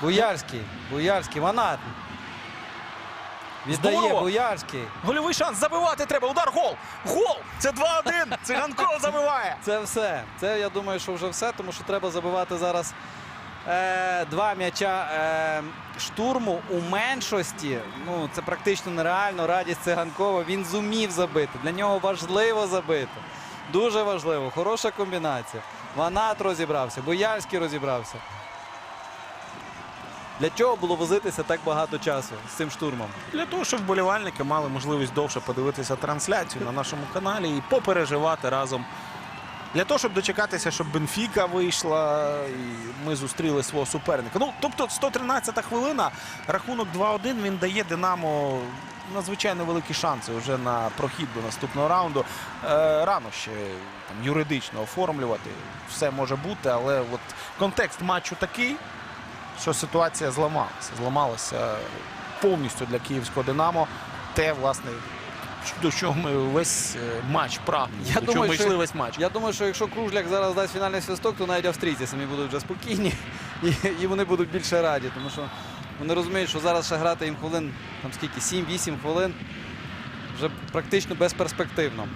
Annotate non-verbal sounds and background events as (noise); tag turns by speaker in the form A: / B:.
A: Буяльський. Буяльський. Ванат. Віддає
B: Здорово.
A: Буяльський.
B: Гольовий шанс забивати треба. Удар гол. Гол! Це 2-1. Циганков (laughs) забиває.
A: Це все. Це я думаю, що вже все, тому що треба забивати зараз е, два м'яча е, штурму у меншості. Ну, це практично нереально. Радість Циганкова. Він зумів забити. Для нього важливо забити. Дуже важливо. Хороша комбінація. Ванат розібрався, Бояльський розібрався. Для чого було возитися так багато часу з цим штурмом?
B: Для того, щоб вболівальники мали можливість довше подивитися трансляцію на нашому каналі і попереживати разом. Для того, щоб дочекатися, щоб Бенфіка вийшла і ми зустріли свого суперника. Ну, тобто, 113-та хвилина, рахунок 2-1, він дає Динамо надзвичайно великі шанси вже на прохід до наступного раунду. Е, рано ще там, юридично оформлювати. Все може бути, але от контекст матчу такий, що ситуація зламалася. Зламалася повністю для київського Динамо. Те, власне, до чого ми весь е, матч прагнемо.
A: Я
B: до
A: думаю,
B: чого ми
A: що-
B: йшли весь матч.
A: Я думаю, що якщо Кружляк зараз дасть фінальний свисток, то навіть австрійці самі будуть вже спокійні і, і вони будуть більше раді, тому що вони розуміють, що зараз ще грати їм хвилин, там скільки, 7-8 хвилин, вже практично безперспективно.